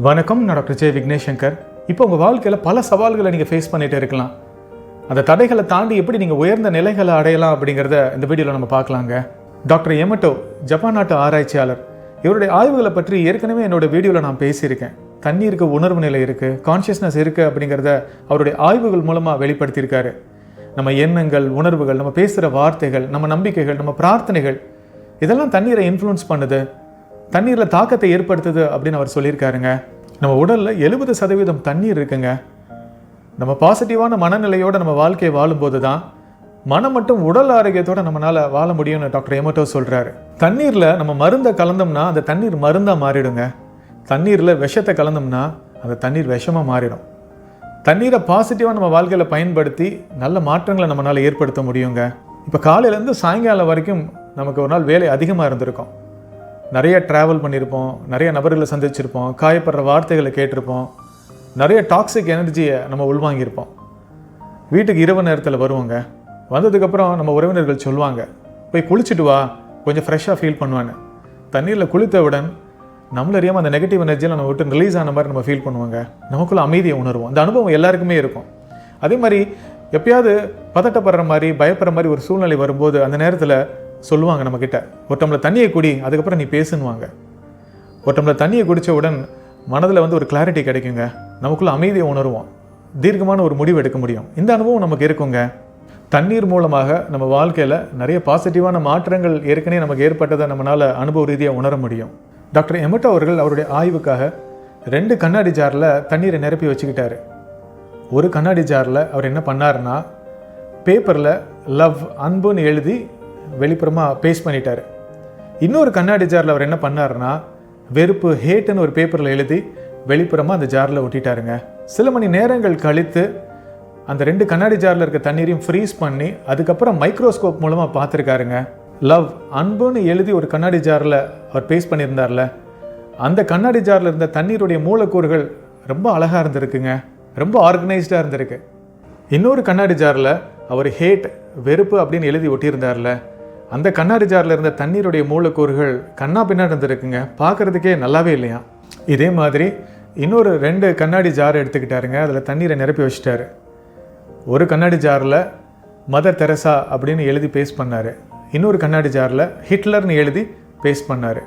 வணக்கம் நான் doctor J Vignesh Shankar இப்போ உங்கள் வாழ்க்கையில் பல சவால்களை நீங்கள் ஃபேஸ் பண்ணிகிட்டே இருக்கலாம். அந்த தடைகளை தாண்டி எப்படி நீங்கள் உயர்ந்த நிலைகளை அடையலாம் அப்படிங்கிறத இந்த வீடியோவில் நம்ம பார்க்கலாங்க. டாக்டர் எமட்டோ ஜப்பான் நாட்டு ஆராய்ச்சியாளர். இவருடைய ஆய்வுகளை பற்றி ஏற்கனவே என்னோட வீடியோவில் நான் பேசியிருக்கேன். தண்ணீருக்கு உணர்வு நிலை இருக்குது கான்ஷியஸ்னஸ் இருக்குது அப்படிங்கிறத அவருடைய ஆய்வுகள் மூலமாக வெளிப்படுத்தியிருக்காரு. நம்ம எண்ணங்கள் உணர்வுகள் நம்ம பேசுகிற வார்த்தைகள் நம்ம நம்பிக்கைகள் நம்ம பிரார்த்தனைகள் இதெல்லாம் தண்ணீரை இன்ஃப்ளூயன்ஸ் பண்ணுது. தண்ணீரில் தாக்கத்தை ஏற்படுத்துது அப்படின்னு அவர் சொல்லியிருக்காருங்க. நம்ம உடலில் எழுபது சதவீதம் தண்ணீர் இருக்குங்க. நம்ம பாசிட்டிவான மனநிலையோடு நம்ம வாழ்க்கையை வாழும்போது தான் மனம் மட்டும் உடல் ஆரோக்கியத்தோடு நம்மளால் வாழ முடியும்னு டாக்டர் எமட்டோ சொல்கிறாரு தண்ணீரில் நம்ம மருந்தை கலந்தோம்னா அந்த தண்ணீர் மருந்தாக மாறிடுங்க. தண்ணீரில் விஷத்தை கலந்தோம்னா அந்த தண்ணீர் விஷமாக மாறிடும். தண்ணீரை பாசிட்டிவாக நம்ம வாழ்க்கையில் பயன்படுத்தி நல்ல மாற்றங்களை நம்மளால் ஏற்படுத்த முடியுங்க. இப்போ காலையிலேருந்து சாயங்காலம் வரைக்கும் நமக்கு ஒரு நாள் வேலை அதிகமாக இருந்திருக்கும். நிறைய ட்ராவல் பண்ணியிருப்போம் நிறைய நபர்களை சந்திச்சிருப்போம் காயப்படுற வார்த்தைகளை கேட்டிருப்போம் நிறைய டாக்ஸிக் எனர்ஜியை நம்ம உள்வாங்கியிருப்போம். வீட்டுக்கு இரவு நேரத்தில் வருவோங்க. வந்ததுக்கப்புறம் நம்ம உறவினர்கள் சொல்லுவாங்க போய் குளிச்சுட்டு வா கொஞ்சம் ஃப்ரெஷ்ஷாக ஃபீல் பண்ணுவான்னு. தண்ணீரில் குளித்தவுடன் நம்மள அறியாமல் அந்த நெகட்டிவ் எனர்ஜியில் நம்ம விட்டு ரிலீஸ் ஆன மாதிரி நம்ம ஃபீல் பண்ணுவாங்க. நமக்குள்ள அமைதியை உணர்வோம். அந்த அனுபவம் எல்லாருக்குமே இருக்கும். அதே மாதிரி எப்பயாவது பதட்டப்படுற மாதிரி பயப்படுற மாதிரி ஒரு சூழ்நிலை வரும்போது அந்த நேரத்தில் சொல்லுவாங்க நம்மக்கிட்ட ஒரு டம்ளர் தண்ணியை குடி அதுக்கப்புறம் நீ பேசுன்னுவாங்க. ஒரு டம்ளர் தண்ணியை குடித்தவுடன் மனதில் வந்து ஒரு கிளாரிட்டி கிடைக்குங்க. நமக்குள்ள அமைதியை உணருவோம். தீர்க்கமான ஒரு முடிவு எடுக்க முடியும். இந்த அனுபவம் நமக்கு இருக்குங்க. தண்ணீர் மூலமாக நம்ம வாழ்க்கையில் நிறைய பாசிட்டிவான மாற்றங்கள் ஏற்கனவே நமக்கு ஏற்பட்டதை நம்மளால் அனுபவ ரீதியாக உணர முடியும். டாக்டர் எமட்டோ அவர்கள் அவருடைய ஆய்வுக்காக ரெண்டு கண்ணாடி ஜாரில் தண்ணீரை நிரப்பி வச்சுக்கிட்டாரு. ஒரு கண்ணாடி ஜாரில் அவர் என்ன பண்ணாருன்னா பேப்பரில் லவ் அன்புன்னு எழுதி வெளிப்புறமாக பேஸ்ட் பண்ணிட்டார். இன்னொரு கண்ணாடி ஜாரில் அவர் என்ன பண்ணாருன்னா வெறுப்பு ஹேட்டுன்னு ஒரு பேப்பரில் எழுதி வெளிப்புறமாக அந்த ஜாரில் ஒட்டிட்டாருங்க. சில மணி நேரங்கள் கழித்து அந்த ரெண்டு கண்ணாடி ஜாரில் இருக்க தண்ணீரையும் ஃப்ரீஸ் பண்ணி அதுக்கப்புறம் மைக்ரோஸ்கோப் மூலமாக பார்த்துருக்காருங்க. லவ் அன்புன்னு எழுதி ஒரு கண்ணாடி ஜாரில் அவர் பேஸ்ட் பண்ணியிருந்தார்ல. அந்த கண்ணாடி ஜாரில் இருந்த தண்ணீருடைய மூலக்கூறுகள் ரொம்ப அழகாக இருந்திருக்குங்க. ரொம்ப ஆர்கனைஸ்டாக இருந்திருக்கு. இன்னொரு கண்ணாடி ஜாரில் அவர் ஹேட் வெறுப்பு அப்படின்னு எழுதி ஒட்டியிருந்தார்ல. அந்த கண்ணாடி ஜாரில் இருந்த தண்ணீருடைய மூலக்கூறுகள் கண்ணா பின்னாடி இருந்திருக்குங்க. பார்க்குறதுக்கே நல்லாவே இல்லையா? இதே மாதிரி இன்னொரு ரெண்டு கண்ணாடி ஜார் எடுத்துக்கிட்டாருங்க. அதில் தண்ணீரை நிரப்பி வச்சுட்டாரு. ஒரு கண்ணாடி ஜாரில் மதர் தெரசா அப்படின்னு எழுதி பேஸ்ட் பண்ணார். இன்னொரு கண்ணாடி ஜாரில் ஹிட்லர்னு எழுதி பேஸ்ட் பண்ணார்.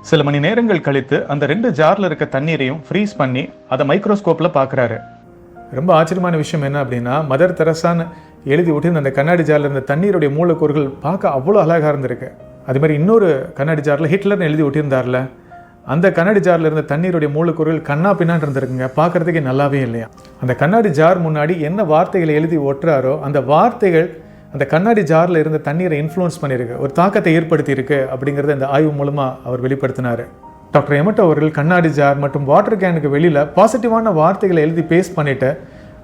சில மணி நேரங்கள் கழித்து அந்த ரெண்டு ஜாரில் இருக்க தண்ணீரையும் ஃப்ரீஸ் பண்ணி அதை மைக்ரோஸ்கோப்பில் பார்க்குறாரு. ரொம்ப ஆச்சரியமான விஷயம் என்ன அப்படின்னா மதர் தெரசான்னு எழுதி விட்டு அந்த கண்ணாடி ஜாரில் இருந்த தண்ணீருடைய மூலக்கூறுகள் பார்க்க அவ்வளோ அழகாக இருந்திருக்கு. அது மாதிரி இன்னொரு கண்ணாடி ஜாரில் ஹிட்லர்னு எழுதி விட்டிருந்தார்ல அந்த கண்ணாடி ஜாரில் இருந்த தண்ணீருடைய மூலக்கூறுகள் கண்ணா பின்னாடி இருந்திருக்குங்க. பார்க்கறதுக்கே நல்லாவே இல்லையா? அந்த கண்ணாடி ஜார் முன்னாடி என்ன வார்த்தைகளை எழுதி ஒட்டுறாரோ அந்த வார்த்தைகள் அந்த கண்ணாடி ஜாரில் இருந்த தண்ணீரை இன்ஃப்ளூன்ஸ் பண்ணியிருக்கு. ஒரு தாக்கத்தை ஏற்படுத்தியிருக்கு அப்படிங்கிறத இந்த ஆய்வு மூலமாக அவர் வெளிப்படுத்தினார். டாக்டர் எமட்டோ அவர்கள் கண்ணாடி ஜார் மற்றும் வாட்டர் கேனுக்கு வெளியில் பாசிட்டிவான வார்த்தைகளை எழுதி பேஸ்ட் பண்ணிவிட்டு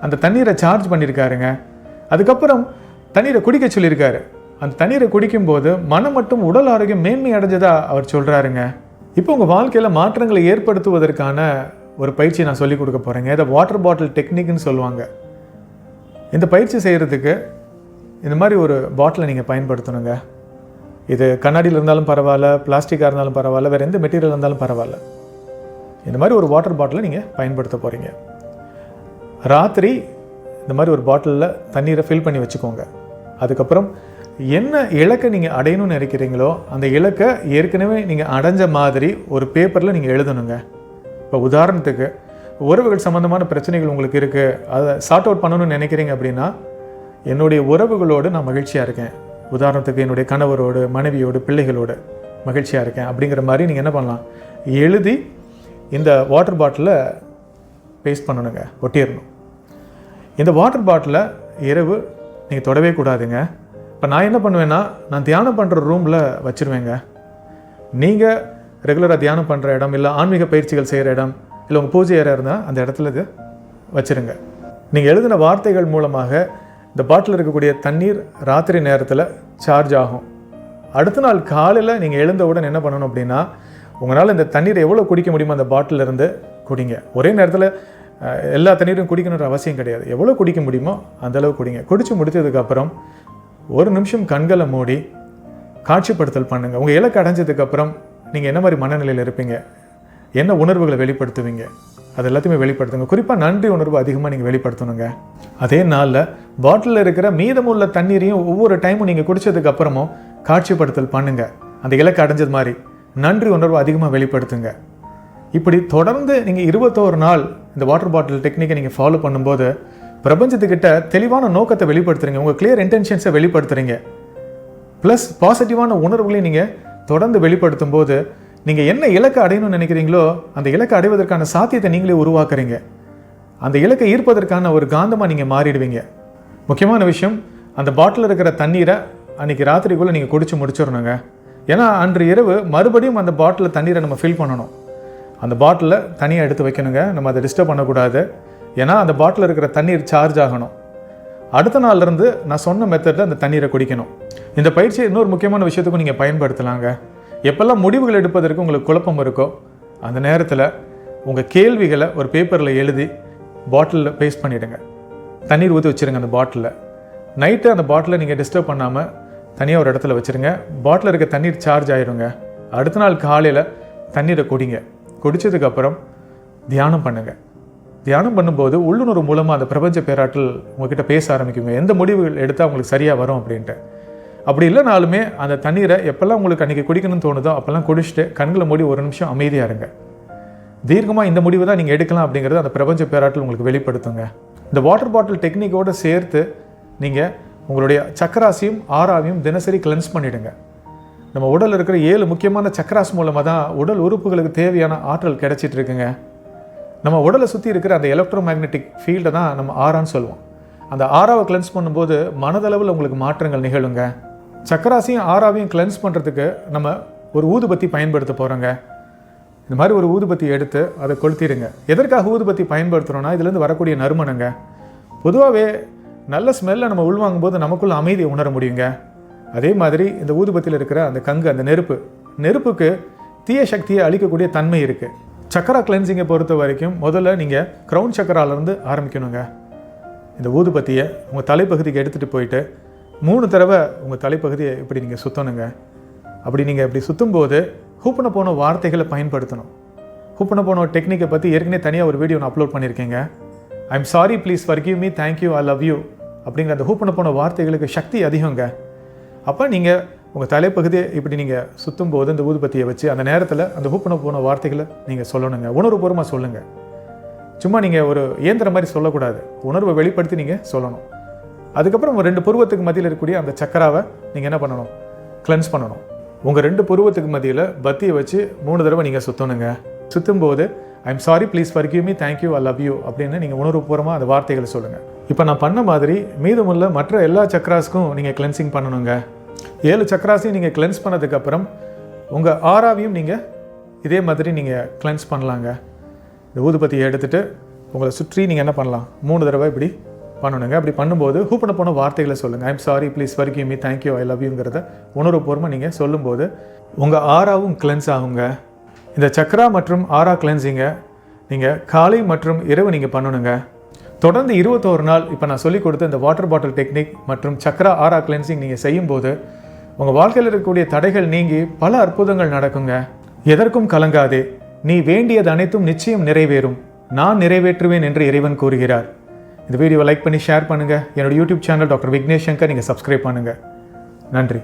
அந்த தண்ணீரை சார்ஜ் பண்ணியிருக்காருங்க. அதுக்கப்புறம் தண்ணீரை குடிக்க சொல்லியிருக்காரு. அந்த தண்ணீரை குடிக்கும்போது மனம் மட்டும் உடல் ஆரோக்கியம் மேன்மை அடைஞ்சதா அவர் சொல்கிறாருங்க இப்போ உங்கள் வாழ்க்கையில் மாற்றங்களை ஏற்படுத்துவதற்கான ஒரு பயிற்சி நான் சொல்லிக் கொடுக்க போகிறேங்க இதை வாட்டர் பாட்டில் டெக்னிக்னு சொல்லுவாங்க. இந்த பயிற்சி செய்கிறதுக்கு இந்த மாதிரி ஒரு பாட்டிலை நீங்கள் பயன்படுத்தணுங்க. இது கண்ணாடியில் இருந்தாலும் பரவாயில்ல பிளாஸ்டிக்காக இருந்தாலும் பரவாயில்ல வேறு எந்த மெட்டீரியல் இருந்தாலும் பரவாயில்ல. இந்த மாதிரி ஒரு வாட்டர் பாட்டிலை நீங்கள் பயன்படுத்த போகிறீங்க ராத்திரி இந்த மாதிரி ஒரு பாட்டிலில் தண்ணீரை ஃபில் பண்ணி வச்சுக்கோங்க. அதுக்கப்புறம் என்ன இலக்கை நீங்கள் அடையணும்னு நினைக்கிறீங்களோ அந்த இலக்கை ஏற்கனவே நீங்கள் அடைஞ்ச மாதிரி ஒரு பேப்பரில் நீங்கள் எழுதணுங்க. இப்போ உதாரணத்துக்கு உறவுகள் சம்மந்தமான பிரச்சனைகள் உங்களுக்கு இருக்குது அதை சார்ட் அவுட் பண்ணணும்னு நினைக்கிறீங்க அப்படின்னா என்னுடைய உறவுகளோடு நான் மகிழ்ச்சியாக இருக்கேன். உதாரணத்துக்கு என்னுடைய கணவரோடு மனைவியோடு பிள்ளைகளோடு மகிழ்ச்சியாக இருக்கேன் அப்படிங்கிற மாதிரி நீங்கள் என்ன பண்ணலாம்? எழுதி இந்த வாட்டர் பாட்டிலை பேஸ்ட் பண்ணணுங்க ஒட்டிடணும். இந்த வாட்டர் பாட்டிலை இரவு நீங்கள் தொடவே கூடாதுங்க. இப்போ நான் என்ன பண்ணுவேன்னா நான் தியானம் பண்ணுற ரூமில் வச்சுருவேங்க. நீங்கள் ரெகுலராக தியானம் பண்ணுற இடம் இல்லை ஆன்மீக பயிற்சிகள் செய்கிற இடம் இல்லை உங்கள் பூஜை ஏற இருந்தால் அந்த இடத்துல இது வச்சுருங்க. நீங்கள் எழுதின வார்த்தைகள் மூலமாக இந்த பாட்டில் இருக்கக்கூடிய தண்ணீர் ராத்திரி நேரத்தில் சார்ஜ் ஆகும். அடுத்த நாள் காலையில் நீங்கள் எழுந்தவுடன் என்ன பண்ணணும் அப்படின்னா உங்களால் இந்த தண்ணீரை எவ்வளோ குடிக்க முடியுமோ அந்த பாட்டிலிருந்து குடிங்க. ஒரே நேரத்தில் எல்லா தண்ணீரும் குடிக்கணுன்ற அவசியம் கிடையாது. எவ்வளோ குடிக்க முடியுமோ அந்தளவு குடிங்க. குடித்து முடித்ததுக்கப்புறம் ஒரு நிமிஷம் கண்களை மூடி காட்சிப்படுத்தல் பண்ணுங்கள் உங்கள் இலக்கு அடைஞ்சதுக்கப்புறம் நீங்கள் என்ன மாதிரி மனநிலையில் இருப்பீங்க? என்ன உணர்வுகளை வெளிப்படுத்துவீங்க? அது எல்லாத்தையுமே வெளிப்படுத்துங்க. குறிப்பாக நன்றி உணர்வு அதிகமாக நீங்கள் வெளிப்படுத்தணுங்க. அதே நாளில் பாட்டிலில் இருக்கிற மீதமுள்ள தண்ணீரையும் ஒவ்வொரு டைமும் நீங்கள் குடித்ததுக்கப்புறமும் காட்சிப்படுத்தல் பண்ணுங்கள் அந்த இலக்கு அடைஞ்சது மாதிரி நன்றி உணர்வு அதிகமாக வெளிப்படுத்துங்க. இப்படி தொடர்ந்து நீங்கள் இருபத்தோரு நாள் இந்த வாட்டர் பாட்டில் டெக்னிக்கை நீங்கள் ஃபாலோ பண்ணும்போது பிரபஞ்சத்துக்கிட்ட தெளிவான நோக்கத்தை வெளிப்படுத்துறீங்க. உங்கள் கிளியர் இன்டென்ஷன்ஸை வெளிப்படுத்துறீங்க. ப்ளஸ் பாசிட்டிவான உணர்வுகளையும் நீங்கள் தொடர்ந்து வெளிப்படுத்தும் போது நீங்கள் என்ன இலக்கை அடையணும்னு நினைக்கிறீங்களோ அந்த இலக்கை அடைவதற்கான சாத்தியத்தை நீங்களே உருவாக்குறீங்க. அந்த இலக்கை ஈர்ப்பதற்கான ஒரு காந்தமாக நீங்கள் மாறிடுவீங்க. முக்கியமான விஷயம் அந்த பாட்டில் இருக்கிற தண்ணீரை அன்றைக்கி ராத்திரிக்குள்ளே நீங்கள் குடிச்சு முடிச்சிடணுங்க. ஏன்னா அன்று இரவு மறுபடியும் அந்த பாட்டிலில் தண்ணீரை நம்ம ஃபில் பண்ணணும். அந்த பாட்டிலில் தனியாக எடுத்து வைக்கணுங்க. நம்ம அதை டிஸ்டர்ப் பண்ணக்கூடாது. ஏன்னா அந்த பாட்டில் இருக்கிற தண்ணீர் சார்ஜ் ஆகணும். அடுத்த நாள்லேருந்து நான் சொன்ன மெத்தடில் அந்த தண்ணீரை குடிக்கணும். இந்த பயிற்சியை இன்னொரு முக்கியமான விஷயத்துக்கும் நீங்கள் பயன்படுத்தலாங்க. எப்பெல்லாம் முடிவுகள் எடுப்பதற்கு உங்களுக்கு குழப்பம் இருக்கோ அந்த நேரத்தில் உங்கள் கேள்விகளை ஒரு பேப்பரில் எழுதி பாட்டிலில் பேஸ்ட் பண்ணிவிடுங்க தண்ணீர் ஊற்றி வச்சுருங்க அந்த பாட்டிலில் நைட்டு அந்த பாட்டிலை நீங்கள் டிஸ்டர்ப் பண்ணாமல் தனியாக ஒரு இடத்துல வச்சுருங்க. பாட்டில் இருக்க தண்ணீர் சார்ஜ் ஆயிருங்க. அடுத்த நாள் காலையில் தண்ணீரை குடிங்க. குடித்ததுக்கப்புறம் தியானம் பண்ணுங்கள் தியானம் பண்ணும்போது உள்ளுணர்வு மூலமாக அந்த பிரபஞ்ச பேராற்றல் உங்ககிட்ட பேச ஆரம்பிக்குங்க. எந்த முடிவுகள் எடுத்தால் உங்களுக்கு சரியாக வரும் அப்படின்ட்டு. அப்படி இல்லைனாலுமே அந்த தண்ணீரை எப்போல்லாம் உங்களுக்கு அன்றைக்கி குடிக்கணும்னு தோணுதோ அப்போல்லாம் குடிச்சிட்டு கண்களை மூடி ஒரு நிமிஷம் அமைதியாக இருங்க. தீர்க்கமாக இந்த முடிவு தான் நீங்கள் எடுக்கலாம் அப்படிங்கிறது அந்த பிரபஞ்ச பேராற்றல் உங்களுக்கு வெளிப்படுத்துங்க. இந்த வாட்டர் பாட்டில் டெக்னிக்கோடு சேர்த்து நீங்கள் உங்களுடைய சக்கராசியும் ஆறாவையும் தினசரி கிளென்ஸ் பண்ணிவிடுங்க நம்ம உடல் இருக்கிற ஏழு முக்கியமான சக்கராஸ் மூலமாக தான் உடல் உறுப்புகளுக்கு தேவையான ஆற்றல் கிடைச்சிட்டு இருக்குங்க. நம்ம உடலை சுற்றி இருக்கிற அந்த எலக்ட்ரோ மேக்னெட்டிக் ஃபீல்டை தான் நம்ம ஆறான்னு சொல்லுவோம். அந்த ஆறாவை கிளென்ஸ் பண்ணும்போது மனதளவில் உங்களுக்கு மாற்றங்கள் நிகழுங்க. சக்கராசியும் ஆறாவையும் கிளென்ஸ் பண்ணுறதுக்கு நம்ம ஒரு ஊதுபத்தி பயன்படுத்த போகிறோங்க இந்த மாதிரி ஒரு ஊதுபத்தி எடுத்து அதை கொளுத்திடுங்க. எதற்காக ஊதுபத்தி பயன்படுத்துகிறோன்னா இதுலேருந்து வரக்கூடிய நறுமணங்க. பொதுவாகவே நல்ல ஸ்மெல்லை நம்ம உள்வாங்கும் போது நமக்குள்ள அமைதியை உணர முடியுங்க. அதே மாதிரி இந்த ஊதுபத்தியில் இருக்கிற அந்த கங்கு அந்த நெருப்பு நெருப்புக்கு தீய சக்தியை அழிக்கக்கூடிய தன்மை இருக்குது சக்கரா கிளென்சிங்கை பொறுத்த வரைக்கும் முதல்ல நீங்கள் க்ரௌன் சக்கராலேருந்து ஆரம்பிக்கணுங்க. இந்த ஊதுபத்தியை உங்கள் தலைப்பகுதிக்கு எடுத்துகிட்டு போயிட்டு மூணு தடவை உங்கள் தலைப்பகுதியை இப்படி நீங்கள் சுற்றணுங்க அப்படி நீங்கள் இப்படி சுற்றும் போது ஹூப்பன போன வார்த்தைகளை பயன்படுத்தணும். ஹூப்பன போன டெக்னிக்கை பற்றி ஏற்கனவே தனியாக ஒரு வீடியோ நான் upload பண்ணியிருக்கேங்க. I'm sorry please forgive me thank you I love you அப்படிங்கிற அந்த ஹூப்பன போன வார்த்தைகளுக்கு சக்தி அதிகங்க. அப்போ நீங்கள் உங்கள் தலைப்பகுதியை இப்படி நீங்கள் சுற்றும் போது இந்த ஊதுபத்தியை வச்சு அந்த நேரத்தில் அந்த ஹூப்பன போன வார்த்தைகளை நீங்கள் சொல்லணுங்க. உணர்வுபூர்வமாக சொல்லுங்கள் சும்மா நீங்கள் ஒரு இயந்திரம் மாதிரி சொல்லக்கூடாது. உணர்வை வெளிப்படுத்தி நீங்கள் சொல்லணும். அதுக்கப்புறம் உங்கள் ரெண்டு புருவத்துக்கு மத்தியில் இருக்கக்கூடிய அந்த சக்கராவை நீங்கள் என்ன பண்ணணும்? கிளென்ஸ் பண்ணணும். உங்கள் ரெண்டு புருவத்துக்கு மத்தியில் பத்தியை வச்சு மூணு தடவை நீங்கள் சுற்றணுங்க சுற்றும் போது I'm sorry please forgive me thank you I love you அப்படின்னு நீங்கள் உணர்வுபூர்வமாக அந்த வார்த்தைகளை சொல்லுங்கள் இப்போ நான் பண்ண மாதிரி மீதமுள்ள மற்ற எல்லா சக்கராஸ்க்கும் நீங்கள் கிளென்சிங் பண்ணணுங்க. ஏழு சக்கராஸையும் நீங்கள் கிளென்ஸ் பண்ணதுக்கப்புறம் உங்கள் ஆறாவையும் நீங்கள் இதே மாதிரி நீங்கள் கிளென்ஸ் பண்ணலாங்க. இந்த ஊதுபத்தியை எடுத்துகிட்டு உங்களை சுற்றி நீங்கள் என்ன பண்ணலாம்? மூணு தடவை இப்படி பண்ணணுங்க. அப்படி பண்ணும்போது ஹூப்பன போன வார்த்தைகளை சொல்லுங்கள் ஐம் சாரி ப்ளீஸ் வரைக்கும் me thank you I love யூங்கிறத உணர்வுபூர்வமாக நீங்கள் சொல்லும்போது உங்கள் ஆறாவும் கிளென்ஸ் ஆகுங்க. இந்த சக்ரா மற்றும் ஆரா கிளென்சிங்கை நீங்கள் காலை மற்றும் இரவு நீங்கள் பண்ணணுங்க. தொடர்ந்து இருபத்தோரு நாள் இப்போ நான் சொல்லிக் கொடுத்த இந்த வாட்டர் பாட்டில் டெக்னிக் மற்றும் சக்ரா ஆரா கிளென்சிங் நீங்கள் செய்யும்போது உங்கள் வாழ்க்கையில் இருக்கக்கூடிய தடைகள் நீங்கி பல அற்புதங்கள் நடக்குங்க. எதற்கும் கலங்காதே. நீ வேண்டியது அனைத்தும் நிச்சயம் நிறைவேறும். நான் நிறைவேற்றுவேன் என்று இறைவன் கூறுகிறார். இந்த வீடியோவை லைக் பண்ணி ஷேர் பண்ணுங்கள் என்னோடய YouTube channel doctor Vignesh Shankar நீங்கள் சப்ஸ்கிரைப் பண்ணுங்கள் நன்றி.